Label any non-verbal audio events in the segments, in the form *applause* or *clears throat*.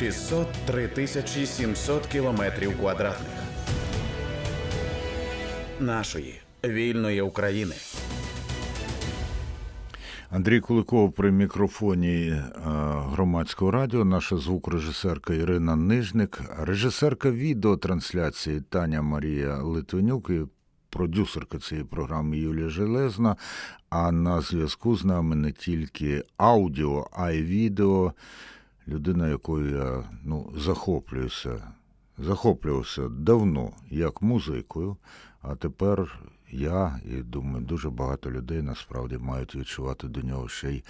600 3700 кілометрів квадратних нашої вільної України. Андрій Куликов при мікрофоні е, громадського радіо, наша звукорежисерка Ірина Нижник, режисерка відеотрансляції Таня Марія Литвинюк і продюсерка цієї програми Юлія Железна. А на зв'язку з нами не тільки аудіо, а й відео. Людина, якою я ну, захоплююся, захоплювався давно як музикою, а тепер я і думаю, дуже багато людей насправді мають відчувати до нього ще й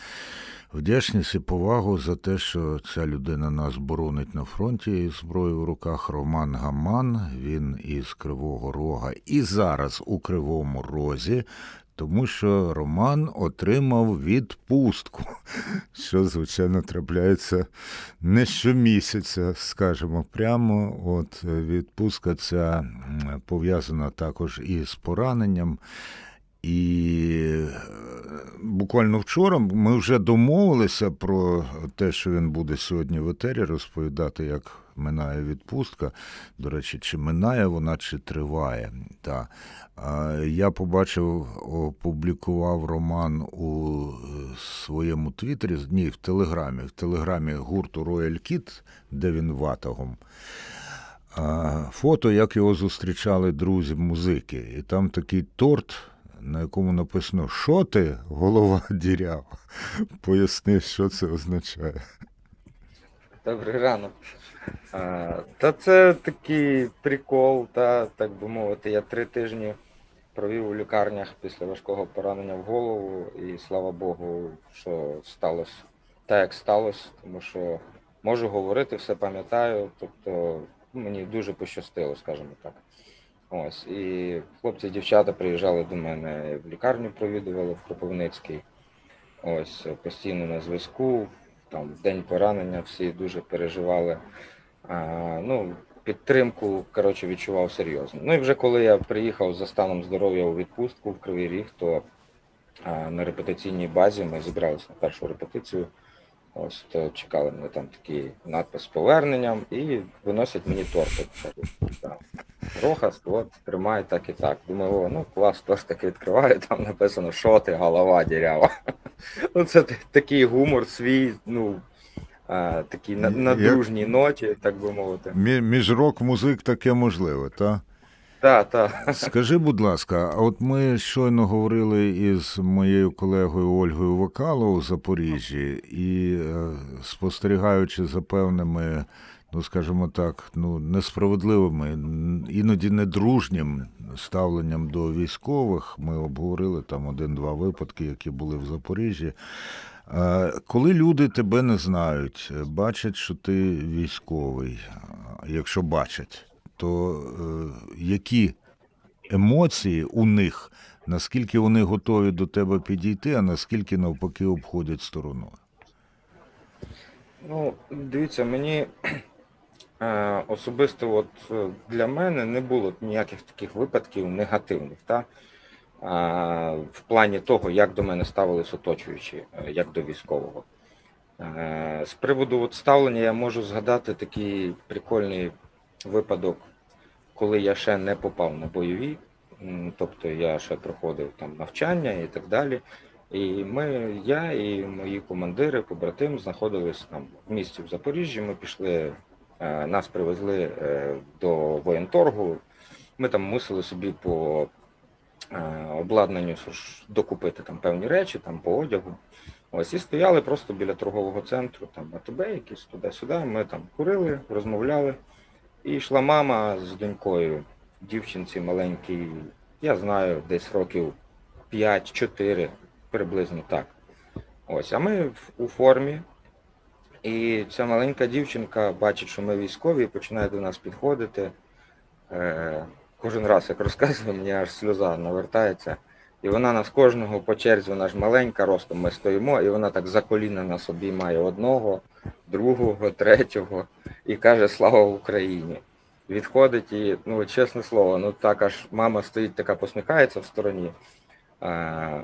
вдячність і повагу за те, що ця людина нас боронить на фронті із зброєю в руках. Роман Гаман, він із Кривого Рога і зараз у Кривому Розі. Тому що Роман отримав відпустку, *laughs* що, звичайно, трапляється не щомісяця, скажімо прямо. От відпустка ця пов'язана також із пораненням. І е, буквально вчора ми вже домовилися про те, що він буде сьогодні в етері розповідати, як минає відпустка. До речі, чи минає вона, чи триває. Та. Я побачив, опублікував роман у е, своєму твіттері, ні, в Телеграмі, в Телеграмі гурту Royal Kid, де він ватагом. Фото, як його зустрічали друзі музики. І там такий торт, на якому написано Що ти, голова дірява? *laughs* Поясни, що це означає. Добрий ранок. А, та це такий прикол, та, так би мовити, я три тижні провів у лікарнях після важкого поранення в голову, і слава Богу, що сталося так, як сталося, тому що можу говорити, все пам'ятаю. Тобто мені дуже пощастило, скажімо так. Ось. І хлопці і дівчата приїжджали до мене в лікарню, провідували в Кропивницький. Ось постійно на зв'язку. Там день поранення всі дуже переживали. А, ну, підтримку коротше, відчував серйозно. Ну і вже коли я приїхав за станом здоров'я у відпустку в Кривий Ріг, то а, на репетиційній базі ми зібралися на першу репетицію. Ось то чекали мене там такий надпис з поверненням і виносять мені торт. Кажуть, там, от тримай так і так. Думаю, о, ну клас, торт таки відкриваю, там написано, що ти, голова дірява. *laughs* Ну, це такий гумор свій, ну, а, такий на, на дружній ноті, так би мовити. Між рок-музик таке можливе, так? Так, так. Скажи, будь ласка, а от ми щойно говорили із моєю колегою Ольгою Вокаловою у Запоріжжі, і е, спостерігаючи за певними, ну скажімо так, ну несправедливими, іноді недружнім ставленням до військових, ми обговорили там один-два випадки, які були в Запоріжжі. Е, Коли люди тебе не знають, бачать, що ти військовий, якщо бачать, то е, які емоції у них, наскільки вони готові до тебе підійти, а наскільки навпаки обходять стороною? Ну, дивіться, мені е, особисто от е, для мене не було ніяких таких випадків негативних, та? А, в плані того, як до мене ставились оточуючі, е, як до військового. Е, з приводу от ставлення я можу згадати такий прикольний випадок, коли я ще не попав на бойові, тобто я ще проходив там навчання і так далі. І ми, я і мої командири, побратим, знаходились там в місті в Запоріжжі. Ми пішли, е, нас привезли е, до воєнторгу. Ми там мусили собі по е, обладнанню докупити там певні речі, там по одягу. Ось і стояли просто біля торгового центру, там АТБ, якісь туди-сюди. Ми там курили, розмовляли. І йшла мама з донькою, дівчинці маленькій, я знаю, десь років 5-4, приблизно так. Ось, а ми у формі. І ця маленька дівчинка бачить, що ми військові, і починає до нас підходити. Е, кожен раз, як розказує, мені аж сльоза навертається. І вона нас кожного по черзі, вона ж маленька, ростом ми стоїмо, і вона так за коліна нас обіймає одного, другого, третього і каже Слава Україні. Відходить і, ну, чесне слово, ну так аж мама стоїть така посміхається в стороні,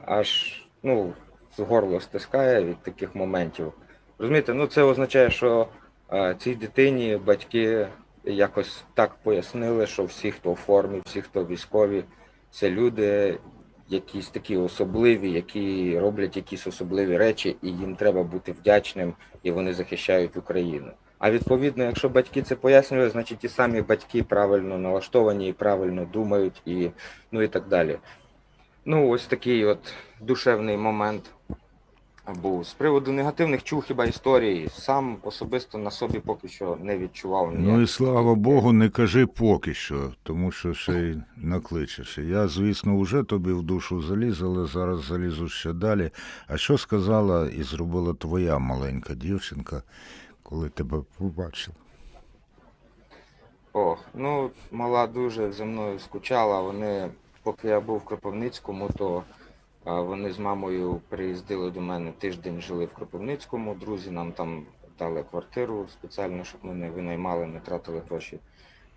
аж ну, з горло стискає від таких моментів. Розумієте, ну це означає, що цій дитині батьки якось так пояснили, що всі, хто в формі, всі, хто військові, це люди якісь такі особливі, які роблять якісь особливі речі, і їм треба бути вдячним, і вони захищають Україну. А відповідно, якщо батьки це пояснюють, значить і самі батьки правильно налаштовані і правильно думають, і ну і так далі. Ну, ось такий от душевний момент був. З приводу негативних чув хіба історії. Сам особисто на собі поки що не відчував Ну і слава. Богу, не кажи поки що, тому що ще й накличеш. Я, звісно, вже тобі в душу заліз, але зараз залізу ще далі. А що сказала і зробила твоя маленька дівчинка, коли тебе побачила? Ох, ну мала дуже за мною скучала. Вони, поки я був в Кропивницькому, то вони з мамою приїздили до мене тиждень, жили в Кропивницькому. Друзі нам там дали квартиру спеціально, щоб ми не винаймали, не тратили гроші.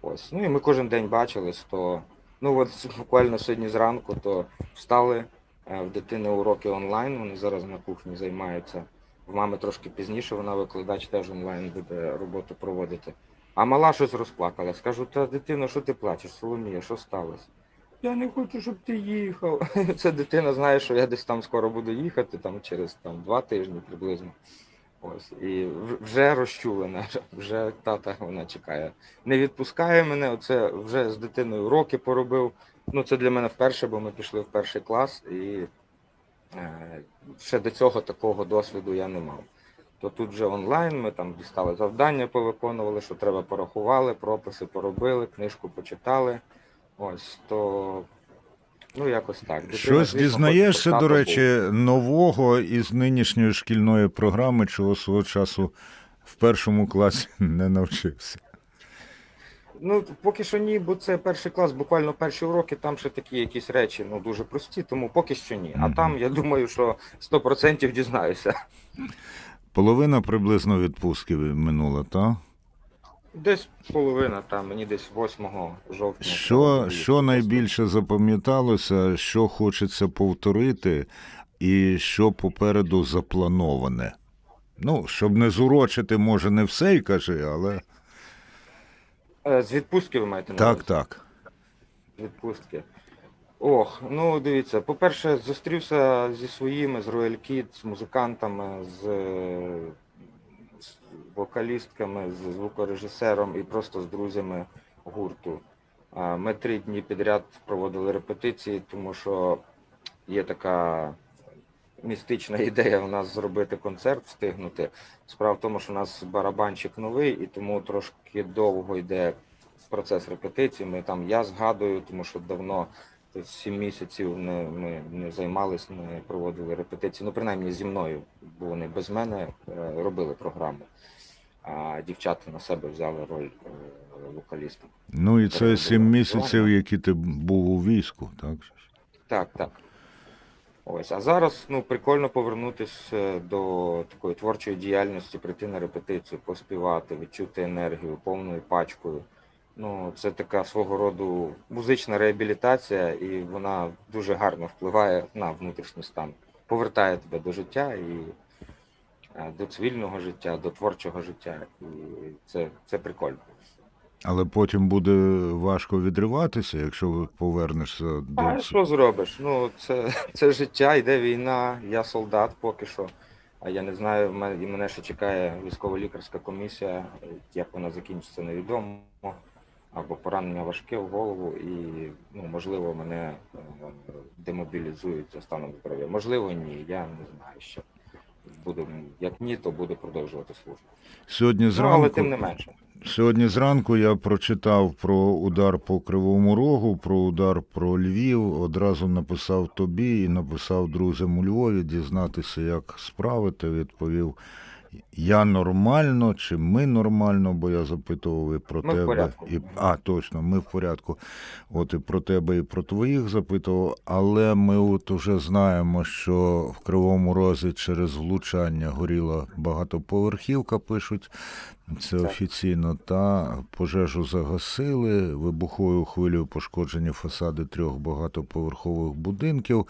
Ось. Ну і ми кожен день бачились, то ну от *laughs* буквально сьогодні зранку, то встали е, в дитини уроки онлайн. Вони зараз на кухні займаються. В мами трошки пізніше, вона викладач теж онлайн буде роботу проводити. А мала щось розплакалась. Кажу, та дитино, що ти плачеш, Соломія, що сталося? Я не хочу, щоб ти їхав. *laughs* Це дитина знає, що я десь там скоро буду їхати, там через там, два тижні приблизно. Ось. І вже розчулена, *laughs* вже тата вона чекає. Не відпускає мене, оце вже з дитиною уроки поробив. Ну, це для мене вперше, бо ми пішли в перший клас, і е, ще до цього такого досвіду я не мав то тут же онлайн ми там дістали завдання, повиконували, що треба порахували, прописи поробили, книжку почитали. Ось то ну якось так. Дитина, Щось звісно, дізнаєшся, хоче, до речі, нового із нинішньої шкільної програми, чого свого часу в першому класі *laughs* не навчився. Ну поки що ні, бо це перший клас, буквально перші уроки, там ще такі якісь речі ну дуже прості, тому поки що ні. А Мгм. там я думаю, що 100% дізнаюся. Половина приблизно відпустки минула, так? Десь половина, там мені десь 8 жовтня. Що, що найбільше запам'яталося, що хочеться повторити, і що попереду заплановане? Ну, щоб не зурочити, може, не все й кажи, але Е, З відпустки ви маєте на так, увазі? так. Відпустки. Ох, ну дивіться, по-перше, зустрівся зі своїми, з Royal Kid, з музикантами, з, е, з вокалістками, з звукорежисером і просто з друзями гурту. Ми три дні підряд проводили репетиції, тому що є така містична *laughs* ідея у нас зробити концерт, встигнути. Справа в тому, що у нас барабанщик новий, і тому трошки довго йде процес репетицій. Ми там я згадую, тому що давно сім місяців не, ми не займалися, не проводили репетиції. Ну, принаймні зі мною, бо вони без мене е, робили програму. А дівчата на себе взяли роль е, вокаліста. Ну і це сім місяців, які ти був у війську, так? Так, так. Ось, а зараз ну, прикольно повернутися до такої творчої діяльності, прийти на репетицію, поспівати, відчути енергію повною пачкою. Ну, це така свого роду музична реабілітація, і вона дуже гарно впливає на внутрішній стан. Повертає тебе до життя і е, до цивільного життя, до творчого життя. І це, це прикольно. Але потім буде важко відриватися, якщо повернешся до А що зробиш? Ну, це, це життя, йде війна, я солдат поки що. А я не знаю, мене, і мене ще чекає військово-лікарська комісія. Як вона закінчиться, невідомо. Або поранення важке в голову, і ну, можливо, мене е, демобілізують за станом здоров'я. Можливо, ні, я не знаю ще. Буду, як ні, то буду продовжувати службу. Сьогодні Ну, зранку. але тим не менше. Сьогодні зранку я прочитав про удар по Кривому Рогу, про удар про Львів. Одразу написав тобі і написав друзям у Львові дізнатися, як справити. Відповів: я нормально чи ми нормально, бо я запитував і про Ми в тебе. порядку. І... А, точно, ми в порядку. От і про тебе, і про твоїх запитував. Але ми от уже знаємо, що в Кривому Розі через влучання горіла багатоповерхівка, пишуть. Це Так. офіційно. Та пожежу загасили. Вибуховою хвилею пошкоджені фасади трьох багатоповерхових будинків.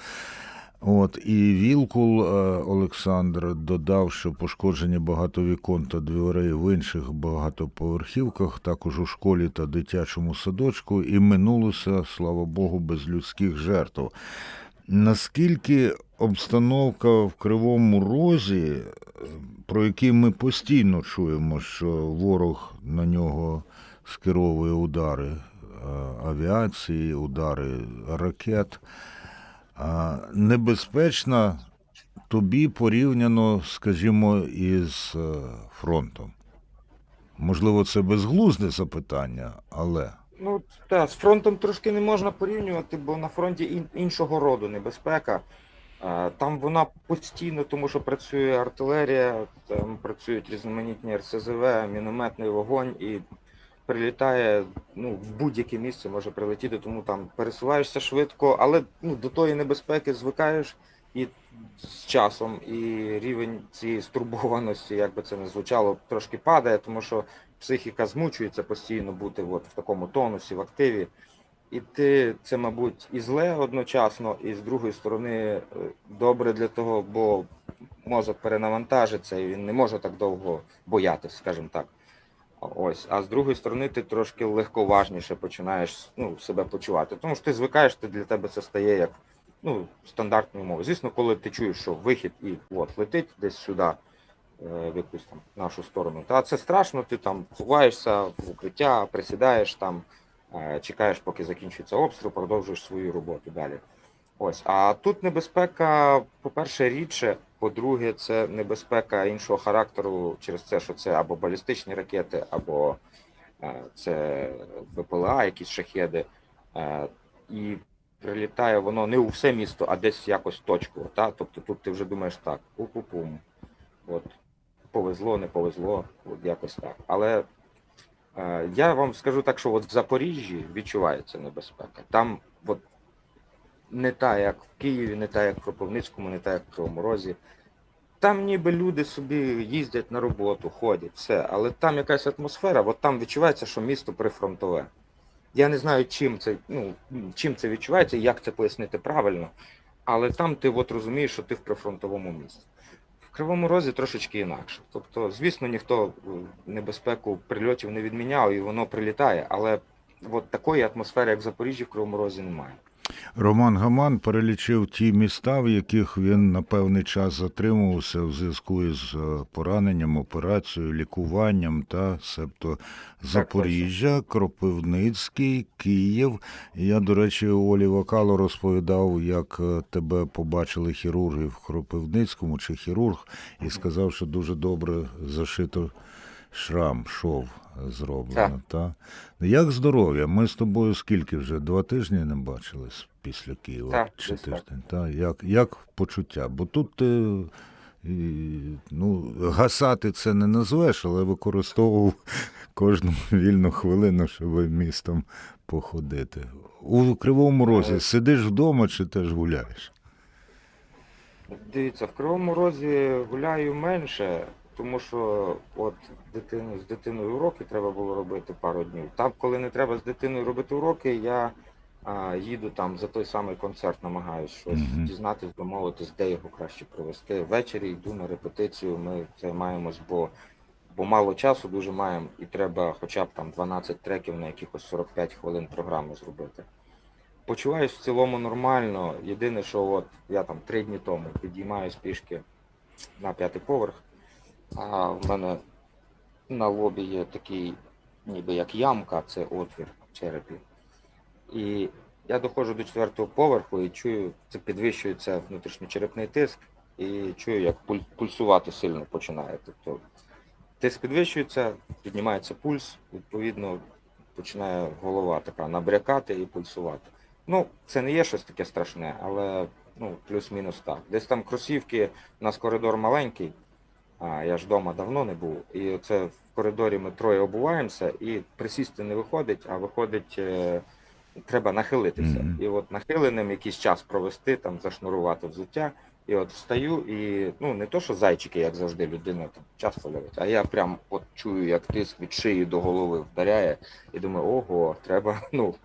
От і Вілкул е, Олександр додав, що пошкоджені багато вікон та дверей в інших багатоповерхівках, також у школі та дитячому садочку, і минулося, слава Богу, без людських жертв. Наскільки обстановка в Кривому Розі, е, про який ми постійно чуємо, що ворог на нього скеровує удари е, авіації, удари ракет, небезпечна тобі порівняно, скажімо, із е, фронтом? Можливо, це безглузде запитання, але. Ну так, з фронтом трошки не можна порівнювати, бо на фронті іншого роду небезпека. Там вона постійно, тому що працює артилерія, там працюють різноманітні РСЗВ, мінометний вогонь і прилітає ну, в будь-яке місце може прилетіти, тому там пересуваєшся швидко, але ну, до тої небезпеки звикаєш і з часом, і рівень цієї стурбованості, як би це не звучало, трошки падає, тому що психіка змучується постійно бути от в такому тонусі, в активі. І ти це, мабуть, і зле одночасно, і з другої сторони е, добре для того, бо мозок перенавантажиться і він не може так довго боятися, скажімо так. Ось, а з другої сторони, ти трошки легковажніше починаєш ну, себе почувати. Тому що ти звикаєш, ти для тебе це стає як ну, стандартною мовою. Звісно, коли ти чуєш, що вихід і от летить десь сюди, е, в якусь там нашу сторону. Та це страшно, ти там ховаєшся в укриття, присідаєш там, е, чекаєш, поки закінчиться обстріл, продовжуєш свою роботу далі. Ось, а тут небезпека, по-перше, рідше, по-друге, це небезпека іншого характеру через те, що це або балістичні ракети, або е, це БПЛА, якісь шахеди. Е, І прилітає воно не у все місто, а десь якось точково. Та? Тобто тут ти вже думаєш так, пу-пу-пум. От, повезло, не повезло, от якось так. Але е, я вам скажу так, що от в Запоріжжі відчувається небезпека. Там от, не та, як в Києві, не та, як в Кропивницькому, не та, як в Кривому Розі. Там ніби люди собі їздять на роботу, ходять, все, але там якась атмосфера, от там відчувається, що місто прифронтове. Я не знаю, чим це, ну, чим це відчувається, як це пояснити правильно, але там ти от розумієш, що ти в прифронтовому місці. В Кривому Розі трошечки інакше. Тобто, звісно, ніхто е, небезпеку прильотів не відміняв, і воно прилітає, але от такої атмосфери, як в Запоріжжі, в Кривому Розі немає. Роман Гаман перелічив ті міста, в яких він на певний час затримувався в зв'язку із е, пораненням, операцією, лікуванням та себто Запоріжжя, Кропивницький, Київ. Я, до речі, Олі Вакало розповідав, як е, тебе побачили хірурги в Кропивницькому чи хірург, і сказав, що дуже добре зашито шрам, шов зроблено. Та? Як здоров'я? Ми з тобою скільки вже? Два тижні не бачились після Києва Так, чи тиждень. Та? Як, як почуття? Бо тут ти і, ну, гасати це не назвеш, але використовував кожну вільну хвилину, щоб містом походити. У Кривому Розі Е. сидиш вдома чи теж гуляєш? Дивіться, в Кривому Розі гуляю менше, тому що от дитину, з дитиною уроки треба було робити пару днів. Там, коли не треба з дитиною робити уроки, я а, їду там за той самий концерт, намагаюся щось Мгм. дізнатись, домовитись, де його краще провести. Ввечері йду на репетицію, ми займаємось, бо, бо мало часу дуже маємо, і треба хоча б там 12 треків на якихось 45 хвилин програму зробити. Почуваюсь в цілому нормально. Єдине, що от я там три дні тому підіймаюсь пішки на п'ятий поверх, а в мене на лобі є такий, ніби як ямка, це отвір в черепі. І я доходжу до четвертого поверху і чую, це підвищується внутрішньочерепний тиск, і чую, як пуль- пульсувати сильно починає. Тобто тиск підвищується, піднімається пульс, відповідно, починає голова така набрякати і пульсувати. Ну, це не є щось таке страшне, але ну, плюс-мінус так. Десь там кросівки, у нас коридор маленький, а я ж вдома давно не був. І оце в коридорі ми троє обуваємося, і присісти не виходить, а виходить, е, треба нахилитися. Мгм. І от нахиленим якийсь час провести, там, зашнурувати взуття, І от встаю, і ну не то, що зайчики, як завжди, людина там часто ловить, а я прям от чую, як тиск від шиї до голови вдаряє, і думаю, ого, треба, *laughs* ну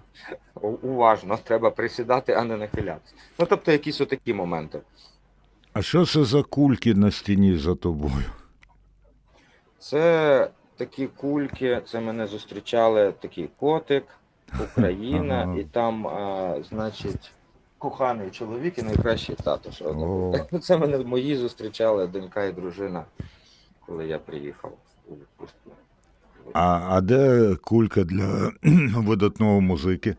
уважно, треба присідати, а не нахилятися. Ну тобто якісь отакі моменти. А що це за кульки на стіні за тобою? Це такі кульки, це мене зустрічали такий котик, *laughs* Україна, Ага. і там, а, значить, коханий чоловік і найкращий тато. Що О. *laughs* Ну, Це мене мої зустрічали донька і дружина, коли я приїхав у відпустку. А, а де кулька для *clears throat* видатного музики?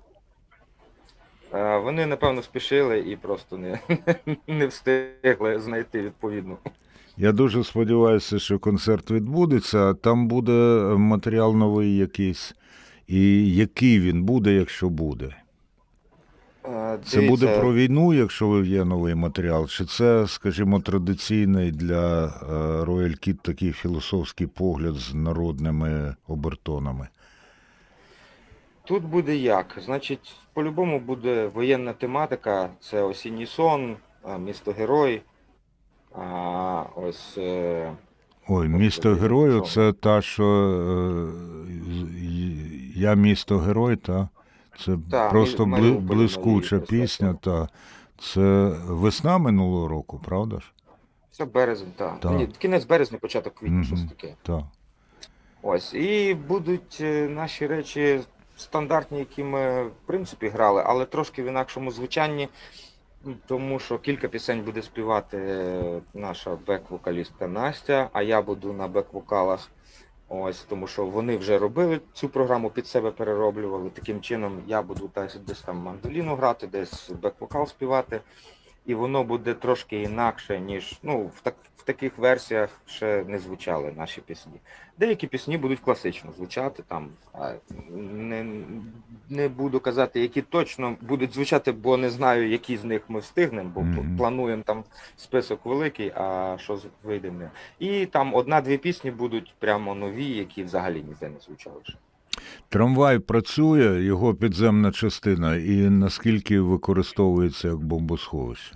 Вони, напевно, спішили і просто не, *laughs* не встигли знайти відповідну. Я дуже сподіваюся, що концерт відбудеться, а там буде матеріал новий якийсь. І який він буде, якщо буде? А, Це буде про війну, якщо є новий матеріал, чи це, скажімо, традиційний для е, Royal такий філософський погляд з народними обертонами? Тут буде як? Значить, по-любому буде воєнна тематика, це осінній сон, місто герой. А, ось е, Ой, місто герою це та, що е, я місто герой, та це Та, просто бли, блискуча пісня. Та це весна минулого року, правда ж? це березень, так. Так. Ні, кінець березня, початок квітня, Мгм. щось таке. Так. Ось. І будуть е, наші речі стандартні, які ми в принципі грали, але трошки в інакшому звучанні, тому що кілька пісень буде співати е, наша бек-вокалістка Настя, а я буду на бек-вокалах. Ось, тому що вони вже робили цю програму під себе перероблювали. Таким чином я буду десь, там мандоліну грати, десь бек-вокал співати. І воно буде трошки інакше, ніж ну, в, так, в таких версіях ще не звучали наші пісні. Деякі пісні будуть класично звучати там. Не, не буду казати, які точно будуть звучати, бо не знаю, які з них ми встигнемо, бо Мгм. плануємо там список великий, а що вийде не. І там одна-дві пісні будуть прямо нові, які взагалі ніде не звучали. ще. Трамвай працює, його підземна частина, і наскільки використовується як бомбосховище?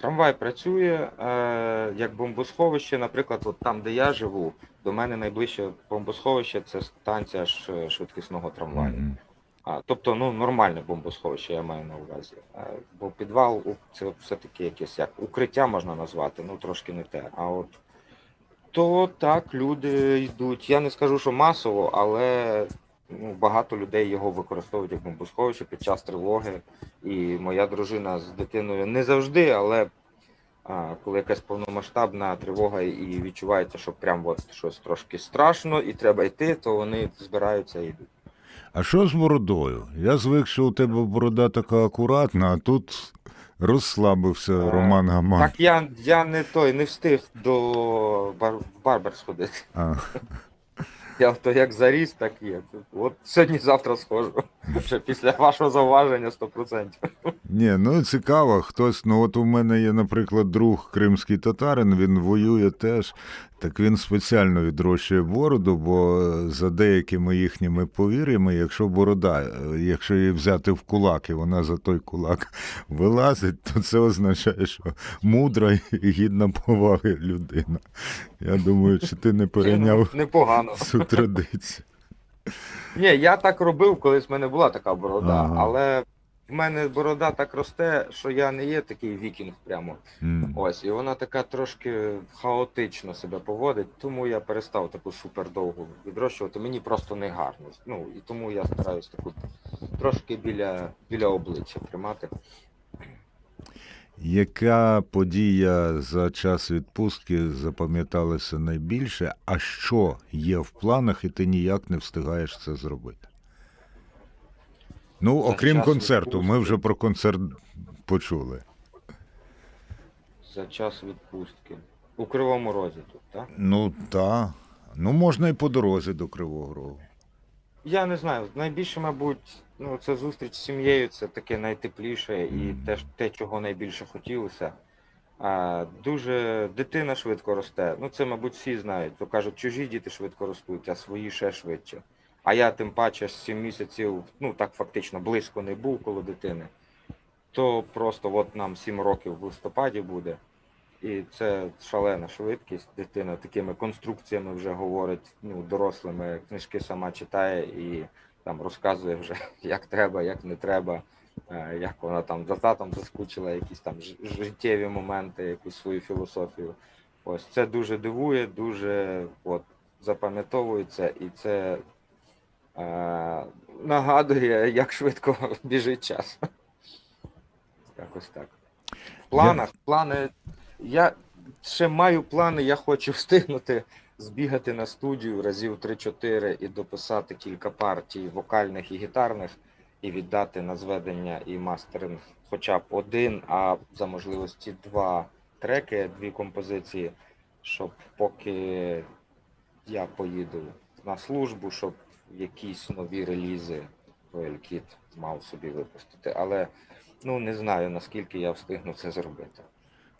Трамвай працює е, як бомбосховище. Наприклад, от там, де я живу, до мене найближче бомбосховище це станція швидкісного трамваю. Мгм. А, тобто, ну, нормальне бомбосховище, я маю на увазі. А, бо підвал це все-таки якесь як укриття можна назвати, ну трошки не те. А от то так, люди йдуть. Я не скажу, що масово, але ну, багато людей його використовують як бомбосховище під час тривоги. І моя дружина з дитиною не завжди, але а, коли якась повномасштабна тривога і відчувається, що прям от щось трошки страшно і треба йти, то вони збираються і йдуть. А що з бородою? Я звик, що у тебе борода така акуратна, а тут розслабився Е, Роман Гаман. Так я, я не той, не встиг до бар, барбер сходити. А, *laughs* Я то як заріс, так є. От сьогодні-завтра схожу. Вже після вашого зауваження 100%. ні, ну цікаво, хтось, ну от у мене є, наприклад, друг кримський татарин, він воює теж. Так він спеціально відрощує бороду, бо за деякими їхніми повір'ями, якщо борода, е, якщо її взяти в кулак, і вона за той кулак *laughs* вилазить, то це означає, що мудра і гідна поваги людина. Я думаю, чи ти не перейняв Непогано. *laughs* цю традицію. Ні, я так робив, колись в мене була така борода, Ага. але в мене борода так росте, що я не є такий вікінг прямо. М. Ось, і вона така трошки хаотично себе поводить, тому я перестав таку супер довгу відрощувати. Мені просто не гарно. Ну і тому я стараюсь таку трошки біля, біля обличчя тримати. Яка подія за час відпустки запам'яталася найбільше, а що є в планах, і ти ніяк не встигаєш це зробити? Ну, окрім концерту, ми вже про концерт почули. За час відпустки. У Кривому Розі тут, так? Ну, та. Ну, можна і по дорозі до Кривого Рогу. Я не знаю. Найбільше, мабуть, ну, це зустріч з сім'єю, це таке найтепліше і те, те, чого найбільше хотілося. А, дуже дитина швидко росте. Ну, це, мабуть, всі знають. То кажуть, чужі діти швидко ростуть, а свої ще швидше. А я тим паче з 7 місяців, ну так фактично близько не був коло дитини. то просто от нам 7 років в листопаді буде. І це шалена швидкість. Дитина такими конструкціями вже говорить, ну, дорослими книжки сама читає і там розказує вже, *laughs* як треба, як не треба, е, як вона там за татом заскучила, якісь там життєві моменти, якусь свою філософію. Ось це дуже дивує, дуже от, запам'ятовується, і це нагадує, як швидко *laughs* біжить час. Якось так. В планах, плани. Я ще маю плани, я хочу встигнути збігати на студію разів 3-4 і дописати кілька партій вокальних і гітарних, і віддати на зведення і мастеринг хоча б один, а за можливості два треки, дві композиції, щоб поки я поїду на службу, щоб якісь нові релізи Kid мав собі випустити. Але ну не знаю наскільки я встигну це зробити.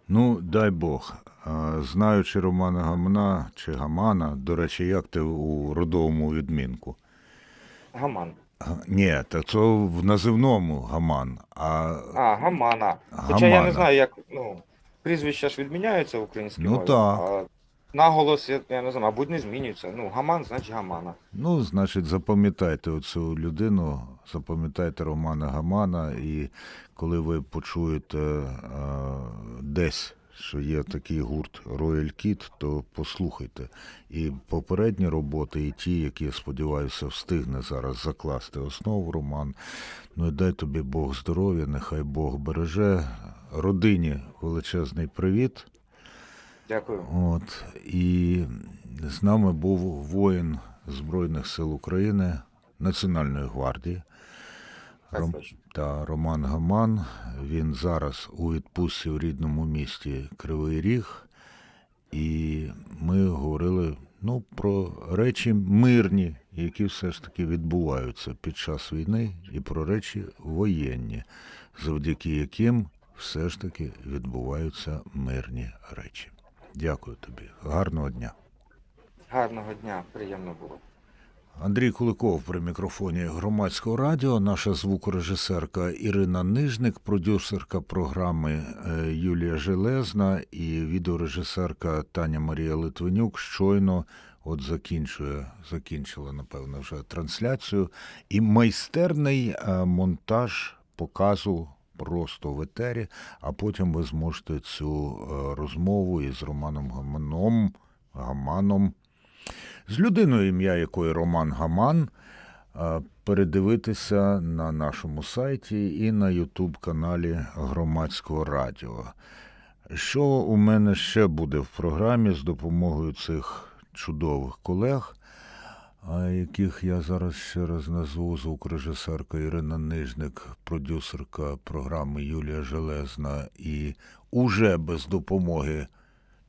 Ну, дай Бог. Знаючи Романа Гамана чи Гамана, до речі, як ти у родовому відмінку? Гаман. Ні, та це в називному Гаман. А А, Гамана. Хоча я не знаю, як ну, прізвища ж відміняються в українській Ну, мові. так. А наголос, я, я не знаю, мабуть, не змінюється. Ну, Гаман, значить Гамана. Ну, значить, запам'ятайте оцю людину, запам'ятайте Романа Гамана, і коли ви почуєте е, десь, що є такий гурт Royal Kid, то послухайте. І попередні роботи, і ті, які, я сподіваюся, встигне зараз закласти основу Роман. Ну і дай тобі Бог здоров'я, нехай Бог береже. Родині величезний привіт. Дякую. От, і з нами був воїн Збройних сил України, Національної гвардії Ром- та Роман Гаман. Він зараз у відпустці в рідному місті Кривий Ріг. І ми говорили ну, про речі мирні, які все ж таки відбуваються під час війни, і про речі воєнні, завдяки яким все ж таки відбуваються мирні речі. Дякую тобі. Гарного дня. Гарного дня, приємно було. Андрій Куликов при мікрофоні громадського радіо, наша звукорежисерка Ірина Нижник, продюсерка програми е, Юлія Железна і відеорежисерка Таня Марія Литвинюк щойно от закінчує, закінчила, напевно, вже трансляцію. І майстерний е, монтаж показу просто в етері, а потім ви зможете цю е, розмову із Романом Гаманом, Гаманом з людиною, ім'я якої Роман Гаман, е, передивитися на нашому сайті і на Ютуб-каналі Громадського радіо. Що у мене ще буде в програмі з допомогою цих чудових колег, а яких я зараз ще раз назву звукорежисерка Ірина Нижник, продюсерка програми Юлія Железна і уже без допомоги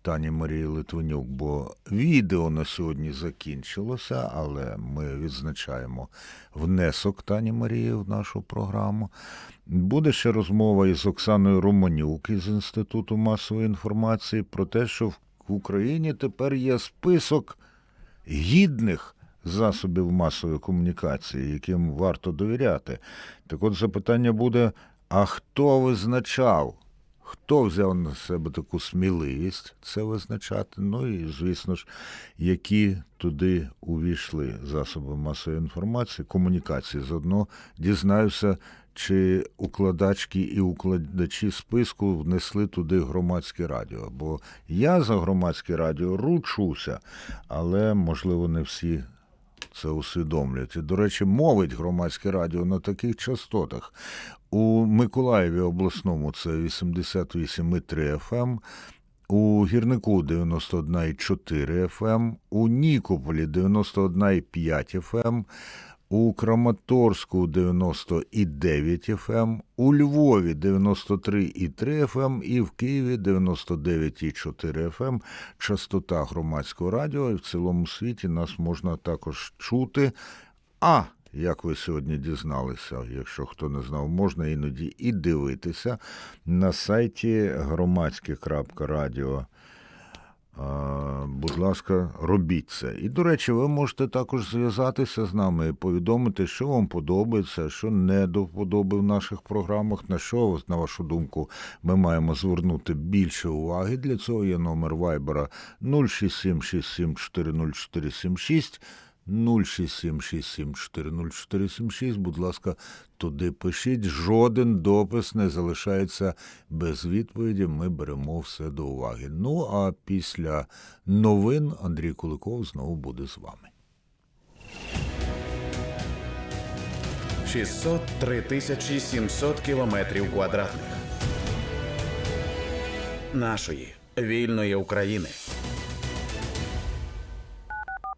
Тані Марії Литвинюк, бо відео на сьогодні закінчилося, але ми відзначаємо внесок Тані Марії в нашу програму. Буде ще розмова із Оксаною Романюк із Інституту масової інформації про те, що в Україні тепер є список гідних засобів масової комунікації, яким варто довіряти. Так от запитання буде: а хто визначав? Хто взяв на себе таку сміливість це визначати? Ну і, звісно ж, які туди увійшли засоби масової інформації, комунікації. Заодно дізнаюся, чи укладачки і укладачі списку внесли туди громадське радіо. Бо я за громадське радіо ручуся, але, можливо, не всі це усвідомлюють. І, до речі, мовить громадське радіо на таких частотах. У Миколаєві обласному це 88,3 FM, у Гірнику 91,4 FM, у Нікополі 91,5 FM, у Краматорську 90,9 FM, у Львові 93,3 FM і в Києві 99,4 FM. Частота громадського радіо, і в цілому світі нас можна також чути. А як ви сьогодні дізналися, якщо хто не знав, можна іноді і дивитися на сайті громадське.радіо Будь ласка, робіть це. І, до речі, ви можете також зв'язатися з нами і повідомити, що вам подобається, що не до вподоби в наших програмах, на що, на вашу думку, ми маємо звернути більше уваги. Для цього є номер Вайбера 06767400476. 06767400476, будь ласка, туди пишіть. Жоден допис не залишається без відповіді. Ми беремо все до уваги. Ну а після новин Андрій Куликов знову буде з вами. 603 тисячі 700 кілометрів квадратних нашої вільної України.